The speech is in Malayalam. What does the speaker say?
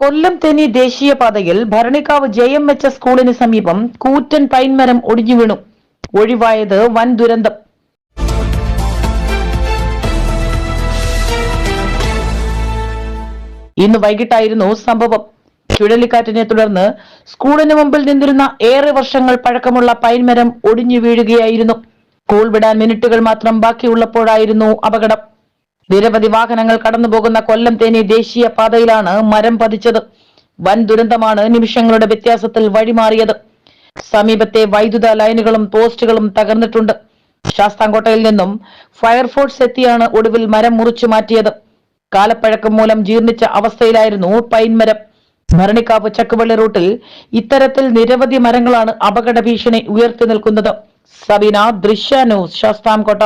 കൊല്ലം തെന്നി ദേശീയപാതയിൽ ഭരണിക്കാവ് ജെ എം എച്ച് സ്കൂളിന് സമീപം കൂറ്റൻ പൈൻമരം ഒടിഞ്ഞു വീണു. ഒഴിവായത് വൻ ദുരന്തം. ഇന്ന് വൈകിട്ടായിരുന്നു സംഭവം. ചുഴലിക്കാറ്റിനെ തുടർന്ന് സ്കൂളിന് മുമ്പിൽ നിന്നിരുന്ന ഏറെ വർഷങ്ങൾ പഴക്കമുള്ള പൈൻമരം ഒടിഞ്ഞു വീഴുകയായിരുന്നു. സ്കൂൾ വിടാൻ മിനിറ്റുകൾ മാത്രം ബാക്കിയുള്ളപ്പോഴായിരുന്നു അപകടം. നിരവധി വാഹനങ്ങൾ കടന്നുപോകുന്ന കൊല്ലം തേനി ദേശീയ പാതയിലാണ് മരം പതിച്ചത്. വൻ ദുരന്തമാണ് നിമിഷങ്ങളുടെ വ്യത്യാസത്തിൽ വഴിമാറിയത്. സമീപത്തെ വൈദ്യുത ലൈനുകളും പോസ്റ്റുകളും തകർന്നിട്ടുണ്ട്. ശാസ്താംകോട്ടയിൽ നിന്നും ഫയർഫോഴ്സ് എത്തിയാണ് ഒടുവിൽ മരം മുറിച്ചു മാറ്റിയത്. കാലപ്പഴക്കം മൂലം ജീർണിച്ച അവസ്ഥയിലായിരുന്നു പൈൻമരം ഭരണിക്കാവ് ചക്കുവള്ളി റൂട്ടിൽ ഇത്തരത്തിൽ നിരവധി മരങ്ങളാണ് അപകട ഭീഷണി ഉയർത്തി നിൽക്കുന്നത്. സബീന ദൃശ്യ ന്യൂസ് ശാസ്താംകോട്ട.